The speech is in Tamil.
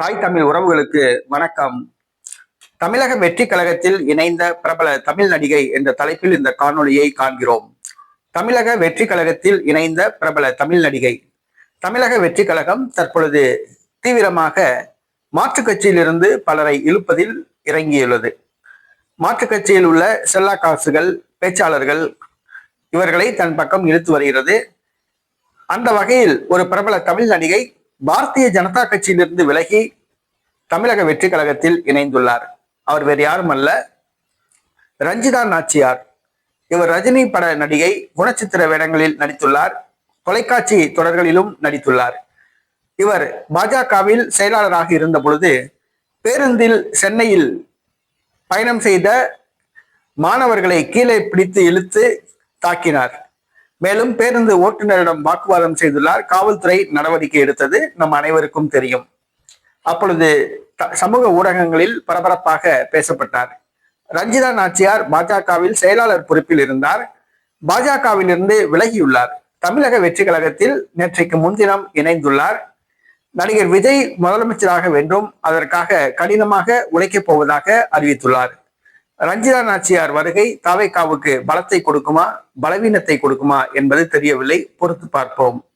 தாய் தமிழ் உறவுகளுக்கு வணக்கம். தமிழக வெற்றி கழகத்தில் இணைந்த பிரபல தமிழ் நடிகை என்ற தலைப்பில் இந்த காணொலியை காண்கிறோம். தமிழக வெற்றி கழகத்தில் இணைந்த பிரபல தமிழ் நடிகை. தமிழக வெற்றி கழகம் தற்பொழுது தீவிரமாக மாற்றுக் கட்சியிலிருந்து பலரை இழுப்பதில் இறங்கியுள்ளது. மாற்றுக் கட்சியில் உள்ள செல்லா காசுகள் பேச்சாளர்கள் இவர்களை தன் பக்கம் இழுத்து வருகிறது. அந்த வகையில் ஒரு பிரபல தமிழ் நடிகை பாரதிய ஜனதா கட்சியிலிருந்து விலகி தமிழக வெற்றி கழகத்தில் இணைந்துள்ளார். அவர் வேறு யாரும் அல்ல. ரஞ்சிதா நாச்சியார். இவர் ரஜினி பட நடிகை குணச்சித்திர வேடங்களில் நடித்துள்ளார். தொலைக்காட்சி தொடர்களிலும் நடித்துள்ளார். இவர் பாஜகவில் செயலாளராக இருந்த பொழுது பேருந்தில் சென்னையில் பயணம் செய்த மாணவர்களை கீழே பிடித்து இழுத்து தாக்கினார். மேலும் பேருந்து ஓட்டுநரிடம் வாக்குவாதம் செய்துள்ளார். காவல்துறை நடவடிக்கை எடுத்தது நம் அனைவருக்கும் தெரியும். அப்பொழுது த- சமூக ஊடகங்களில் பரபரப்பாக பேசப்பட்டார். ரஞ்சிதா நாச்சியார் பாஜகவில் செயலாளர் பொறுப்பில் இருந்தார். பாஜகவிலிருந்து விலகியுள்ளார். தமிழக வெற்றி கழகத்தில் நேற்றைக்கு முன்தினம் இணைந்துள்ளார். நடிகர் விஜய் முதலமைச்சராக வேண்டும் அதற்காக கடினமாக உழைக்கப் போவதாக அறிவித்துள்ளார். ரஞ்சிதா நாச்சியார் வருகை தாவைக்காவுக்கு பலத்தை கொடுக்குமா? பலவீனத்தை கொடுக்குமா? என்பது தெரியவில்லை. பொறுத்து பார்ப்போம்.